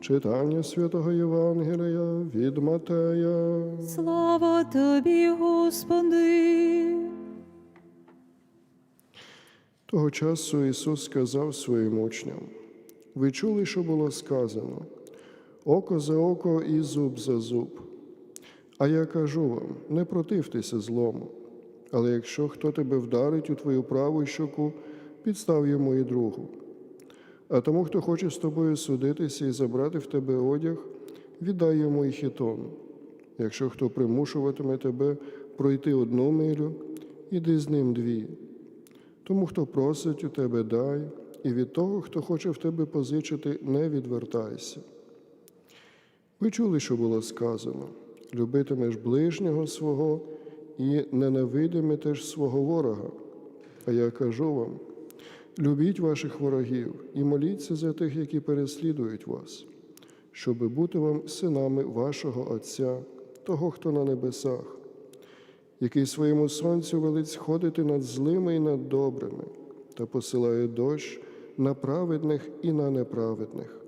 Читання святого Євангелія від Матея. Слава тобі, Господи. Того часу Ісус сказав своїм учням: Ви чули, що було сказано: око за око і зуб за зуб. А я кажу вам: не противтеся злому. Але якщо хто тебе вдарить у твою праву щоку, підстав йому і другу. А тому, хто хоче з тобою судитися і забрати в тебе одяг, віддай йому і хітон. Якщо хто примушуватиме тебе пройти одну милю, іди з ним дві. Тому, хто просить у тебе, дай, і від того, хто хоче в тебе позичити, не відвертайся. Ви чули, що було сказано: любитимеш ближнього свого і ненавидимеш свого ворога. А я кажу вам: любіть ваших ворогів і моліться за тих, які переслідують вас, щоби бути вам синами вашого Отця, того, хто на небесах який своєму сонцю велить сходити над злими і над добрими, та посилає дощ на праведних і на неправедних.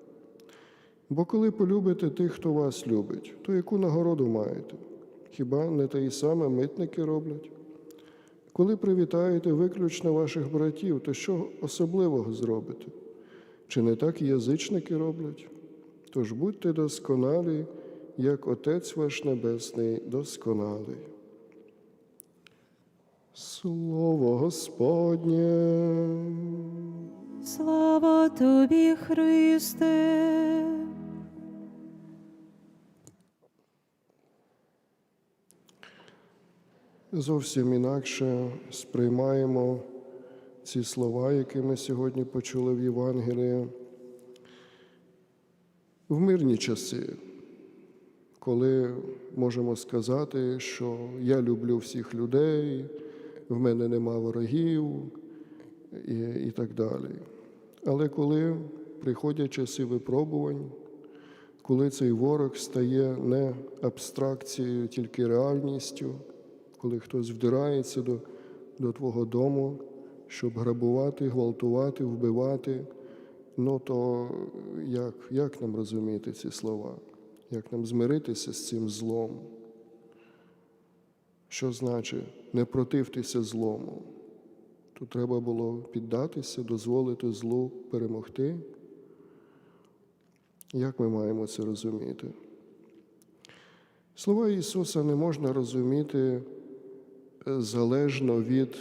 Бо коли полюбите тих, хто вас любить, то яку нагороду маєте? Хіба не те й саме митники роблять? Коли привітаєте виключно ваших братів, то що особливого зробите? Чи не так язичники роблять? Тож будьте досконалі, як Отець ваш Небесний досконалий. Слово Господнє. Слава тобі, Христе. Зовсім інакше сприймаємо ці слова, які ми сьогодні почули в Євангелії. В мирні часи, коли можемо сказати, що я люблю всіх людей, в мене нема ворогів і, і так далі. Але коли приходять часи випробувань, коли цей ворог стає не абстракцією, тільки реальністю, коли хтось вдирається до, до твого дому, щоб грабувати, гвалтувати, вбивати, ну то як, як нам розуміти ці слова? Як нам змиритися з цим злом? Що значить не противтеся злому? Тут треба було піддатися, дозволити злу перемогти. Як ми маємо це розуміти? Слова Ісуса не можна розуміти залежно від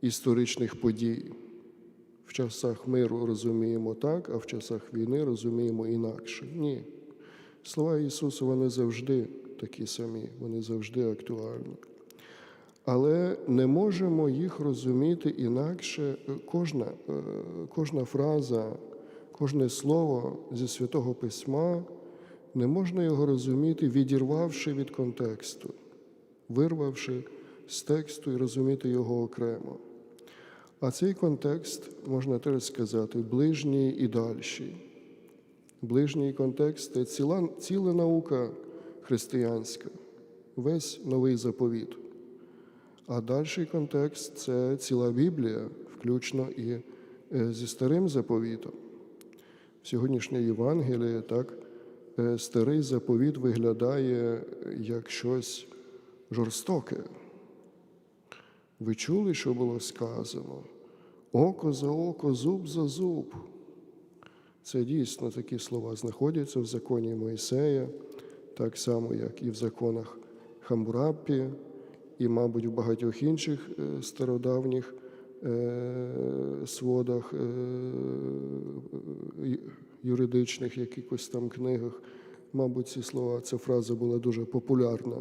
історичних подій. В часах миру розуміємо так, а в часах війни розуміємо інакше. Ні. Слова Ісуса вони завжди такі самі, вони завжди актуальні. Але не можемо їх розуміти інакше. Кожна, е, кожна фраза, кожне слово зі Святого Письма не можна його розуміти, відірвавши від контексту, вирвавши з тексту і розуміти його окремо. А цей контекст, можна теж сказати, ближній і дальший. Ближній контекст це ціла, ціла наука християнська, весь новий заповіт. А дальший контекст це ціла Біблія, включно і е, зі старим заповітом. Сьогоднішнє Євангеліє так, е, старий заповіт виглядає як щось жорстоке. Ви чули, що було сказано? Око за око, зуб за зуб. Це дійсно такі слова знаходяться в законі Моїсея, так само, як і в законах Хамураппі, і, мабуть, в багатьох інших е, стародавніх е, сводах е, юридичних якихось там книгах. Мабуть, ці слова, ця фраза була дуже популярна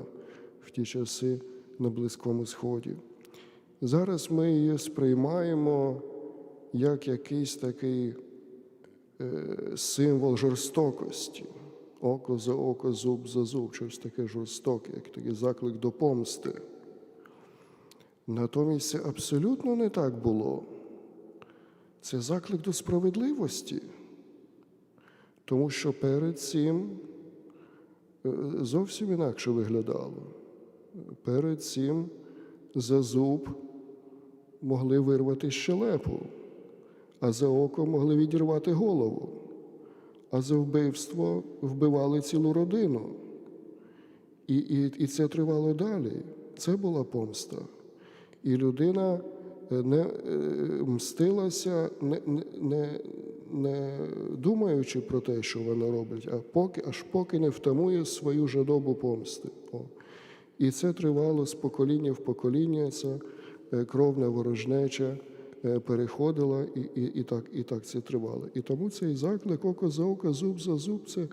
в ті часи на Близькому Сході. Зараз ми її сприймаємо як якийсь такий е, символ жорстокості. Око за око, зуб за зуб, щось таке жорстоке, як такий заклик до помсти. Натомість це абсолютно не так було. Це заклик до справедливості, тому що перед цим е, зовсім інакше виглядало. Перед цим за зуб могли вирвати щелепу, а за око могли відірвати голову. а за вбивство вбивали цілу родину. І, і, і це тривало далі. Це була помста. І людина е, не е, мстилася, не, не, не, думаючи про те, що вона робить, а поки, аж поки не втамує свою жадобу помсти. О. І це тривало з покоління в покоління, ця е, кровна ворожнеча е, переходила, і, і, і, так, і так це тривало. І тому цей заклик око за око, зуб за зуб це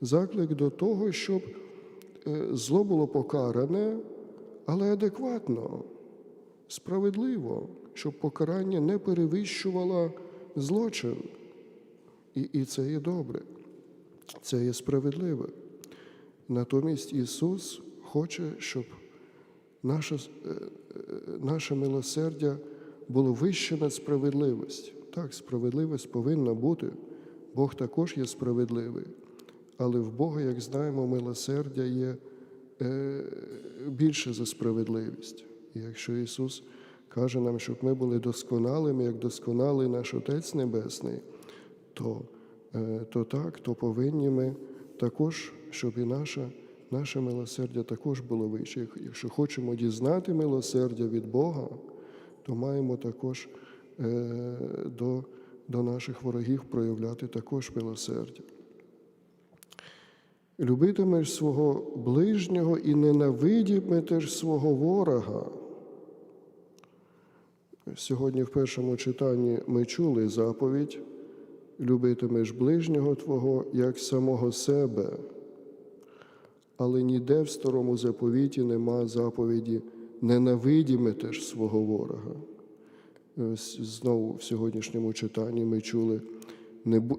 заклик до того, щоб е, зло було покаране, але адекватно, справедливо, щоб покарання не перевищувало злочин. І, і це є добре, це є справедливе. Натомість Ісус хоче, щоб наше, е, е, наше милосердя було вище над справедливість. Так, справедливість повинна бути. Бог також є справедливий. Але в Бога, як знаємо, милосердя є е, більше за справедливість. І якщо Ісус каже нам, щоб ми були досконалими, як досконалий наш Отець Небесний, то, то так, то повинні ми також, щоб і наше, наше милосердя також було вище. Якщо хочемо дізнати милосердя від Бога, то маємо також е, до, до наших ворогів проявляти також милосердя. Любитимеш свого ближнього і ненавидітимеш свого ворога. Сьогодні в першому читанні ми чули заповідь любитимеш ближнього Твого як самого себе, але ніде в старому заповіті нема заповіді ненавидіметеш свого ворога. Знову в сьогоднішньому читанні ми чули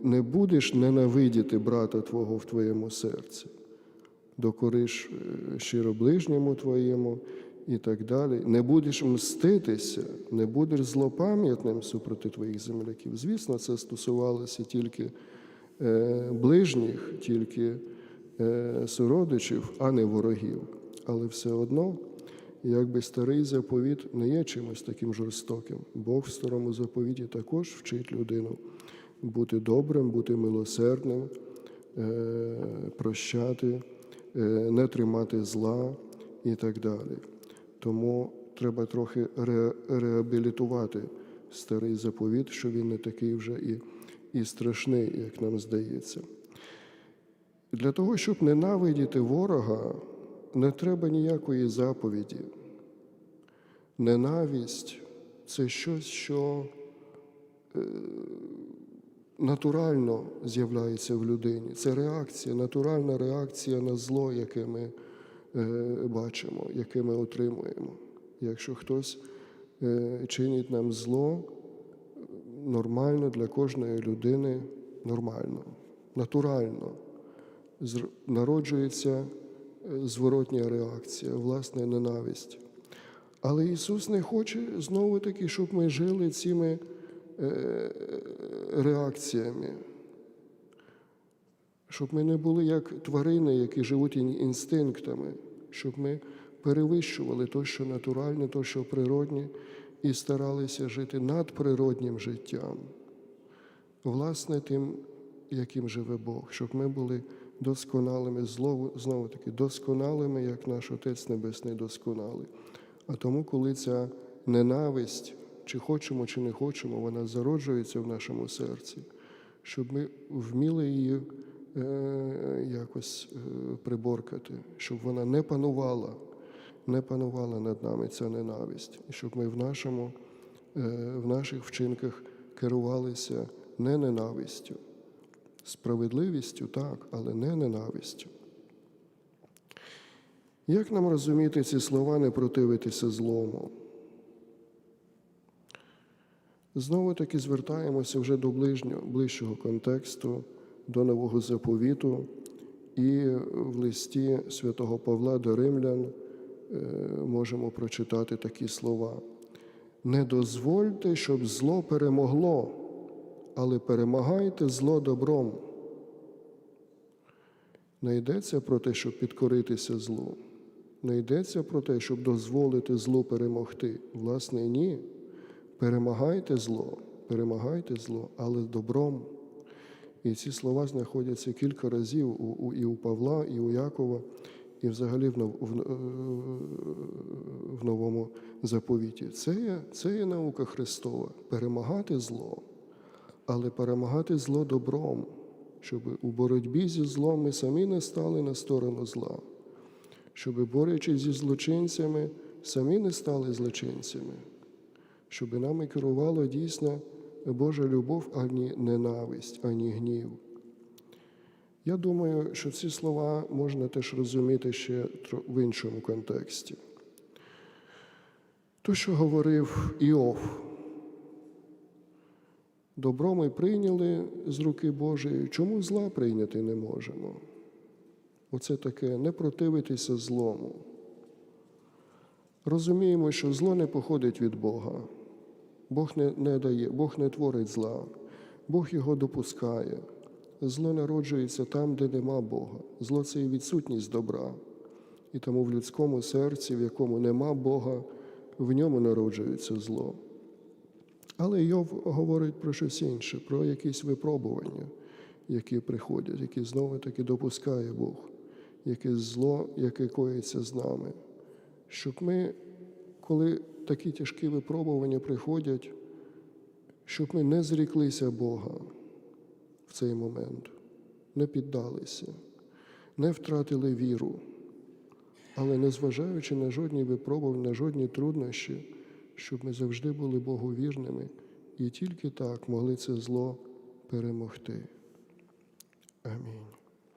не будеш ненавидіти брата Твого в твоєму серці, докориш е, щиро ближньому твоєму і так далі. Не будеш мститися, не будеш злопам'ятним супроти твоїх земляків. Звісно, це стосувалося тільки е, ближніх, тільки е, сородичів, а не ворогів. Але все одно, якби старий заповіт не є чимось таким жорстоким. Бог в старому заповіті також вчить людину бути добрим, бути милосердним, е, прощати, е, не тримати зла і так далі. Тому треба трохи ре- реабілітувати старий заповіт, що він не такий вже і, і страшний, як нам здається. Для того, щоб ненавидіти ворога, не треба ніякої заповіді. Ненависть це щось, що натурально з'являється в людині. Це реакція, натуральна реакція на зло, яке ми е, бачимо, яке ми отримуємо. Якщо хтось е, чинить нам зло, нормально для кожної людини, нормально, натурально народжується е, зворотня реакція, власне, ненависть. Але Ісус не хоче знову таки, щоб ми жили цими е, реакціями, щоб ми не були як тварини, які живуть інстинктами, щоб ми перевищували то, що натуральне, то, що природне, і старалися жити надприроднім життям, власне, тим, яким живе Бог, щоб ми були досконалими, знову, таки, досконалими, як наш Отець Небесний досконалий. А тому, коли ця ненависть, чи хочемо, чи не хочемо, вона зароджується в нашому серці, щоб ми вміли її е, якось е, приборкати, щоб вона не панувала, не панувала над нами ця ненависть, і щоб ми в, нашому, е, в наших вчинках керувалися не ненавистю, справедливістю, так, але не ненавистю. Як нам розуміти ці слова не противитися злому? Знову таки звертаємося вже до ближнього, ближчого контексту, до нового заповіту, і в листі святого Павла до Римлян е, можемо прочитати такі слова. Не дозвольте, щоб зло перемогло, але перемагайте зло добром. Не йдеться про те, щоб підкоритися злу. Не йдеться про те, щоб дозволити злу перемогти. Власне, ні. Перемагайте зло, перемагайте зло, але добром. І ці слова знаходяться кілька разів у, у, і у Павла, і у Якова, і взагалі в, в, е, в новому заповіті. Це є, це є наука Христова перемагати зло, але перемагати зло добром, щоб у боротьбі зі злом ми самі не стали на сторону зла, щоб борючись зі злочинцями, самі не стали злочинцями, щоб нами керувало дійсно Божа любов, ані ненависть, ані гнів. Я думаю, що ці слова можна теж розуміти ще в іншому контексті. То, що говорив Іов, добро ми прийняли з руки Божої, чому зла прийняти не можемо? Оце таке не противитися злому. Розуміємо, що зло не походить від Бога. Бог не, не дає, Бог не творить зла, Бог його допускає. Зло народжується там, де нема Бога. Зло це і відсутність добра. І тому в людському серці, в якому нема Бога, в ньому народжується зло. Але Йов говорить про щось інше, про якісь випробування, які приходять, які знову таки допускає Бог, яке зло, яке коїться з нами. Щоб ми, коли такі тяжкі випробування приходять, щоб ми не зріклися Бога в цей момент, не піддалися, не втратили віру, але незважаючи на жодні випробування, на жодні труднощі, щоб ми завжди були Богу вірними і тільки так могли це зло перемогти. Амінь.